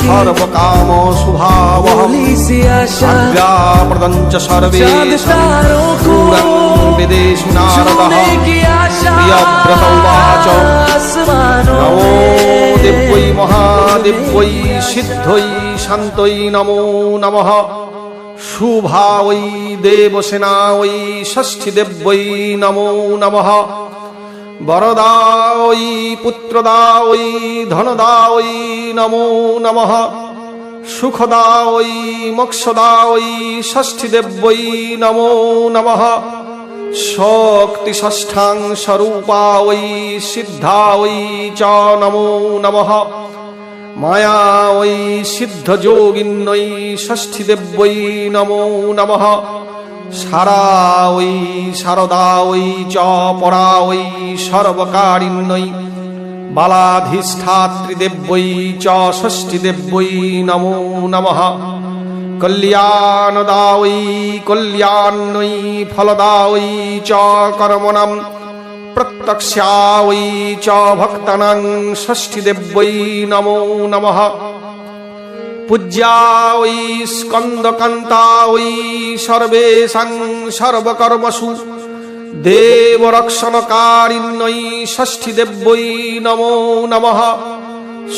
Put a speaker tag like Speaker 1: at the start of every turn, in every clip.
Speaker 1: सर्वकाम स्वभावः भोली
Speaker 2: सी आशा
Speaker 1: अव्याप्रदञ्च सर्वे चांद तारों को विदेशु नारदः छूने
Speaker 2: की आशा प्रियव्रत उवाच आसमानों
Speaker 1: नमो में শুভা দেবসেনা, ওই ষষ্ঠী দেব্যই নমো নম। বরদা ওই পুত্রদা, ওই ধনদা, ওই নমো নম। সুখদা ওই মোক্ষদা, ওই ষষ্ঠী দেব্যই নমো নম। শক্তি ষষ্ঠাং স্বরূপা ওই সিদ্ধা ওই চ নমো নমঃ। মায়া ওই সিদ্ধ যোগিন্নই ষষ্ঠী দেব্যই নমো নম। সারা ওই সারদা ওই চ পরা ওই সর্বকারিণ্যই বালাধিষ্ঠাতৃদেব্যই চ ষষ্ঠীদেব্যই নমো নম নম। কল্যাণদা ওই কল্যাণ ওই ফলদা ওই চ কর্মণাম প্রত্যক্ষাই চ ভক্তানাং ষষ্ঠী নমো নম পূজ্যা ওই স্কন্দকান্তা সর্বকর্মসু দেবরক্ষণকারিণ্যই ষষ্ঠী দেব্যই নমো নম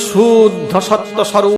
Speaker 1: শুদ্ধ সত্যস্বরূপ